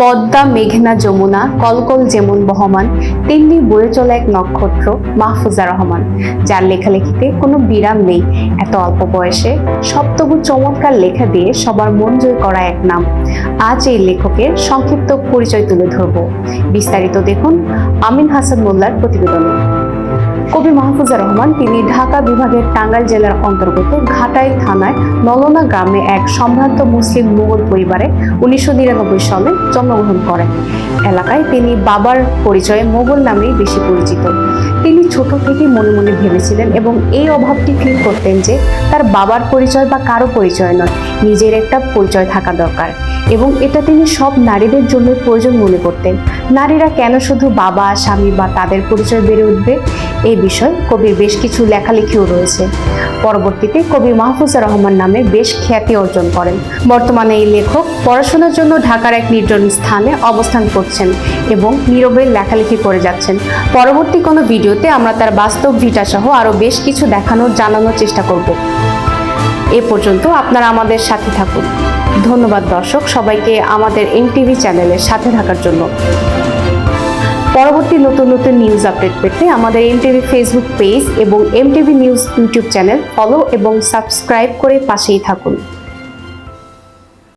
পদ্মা, মেঘনা, যমুনা, কলকল যেমন বহমান, তেমনি বয়ে চলা এক নক্ষত্র মাহফুজা রহমান, যার লেখালেখিতে কোনো বিরাম নেই। এত অল্প বয়সে সপ্তগু চমৎকার লেখা দিয়ে সবার মন জয় করা এক নাম। আজ এই লেখকের সংক্ষিপ্ত পরিচয় তুলে ধরব। বিস্তারিত দেখুন আমিন হাসান মোল্লার প্রতিবেদনে। কবি মাহফুজা রহমান, তিনি ঢাকা বিভাগের টাঙ্গাইল জেলার অন্তর্গত ঘাটাইল থানায় নলনা গ্রামে এক সম্ভ্রান্ত মুসলিম মুঘল পরিবারে উনিশশো নিরানব্বই সালে জন্মগ্রহণ করেন। এলাকায় তিনি বাবার পরিচয়ে মোগল নামেই বেশি পরিচিত। তিনি ছোট থেকে মনে মনে ভেবেছিলেন এবং এই অভাবটি ফিল করতেন যে তার বাবার পরিচয় বা কারও পরিচয় নয়, নিজের একটা পরিচয় থাকা দরকার। এবং এটা তিনি সব নারীদের জন্য প্রয়োজন মনে করতেন। নারীরা কেন শুধু বাবা, স্বামী বা তাদের পরিচয় বেড়ে উঠবে? এই বিষয়ে কবির বেশ কিছু লেখালেখিও রয়েছে। পরবর্তীতে কবি মাহফুজা রহমান নামে বেশ খ্যাতি অর্জন করেন। বর্তমানে এই লেখক পড়াশোনার জন্য ঢাকার এক নির্জন স্থানে অবস্থান করছেন এবং নীরবে লেখালেখি করে যাচ্ছেন। পরবর্তী কোনো ভিডিওতে আমরা তার বাস্তব ভিটা সহ আরও বেশ কিছু দেখানোর, জানানোর চেষ্টা করব। এ পর্যন্ত আপনারা আমাদের সাথে থাকুন। ধন্যবাদ দর্শক, সবাইকে আমাদের এমটিভি চ্যানেলের সাথে থাকার জন্য। পরবর্তী নতুন নতুন নিউজ আপডেট পেতে আমাদের এমটিভি ফেসবুক পেজ এবং MTV news YouTube channel follow এবং সাবস্ক্রাইব করে পাশেই থাকুন।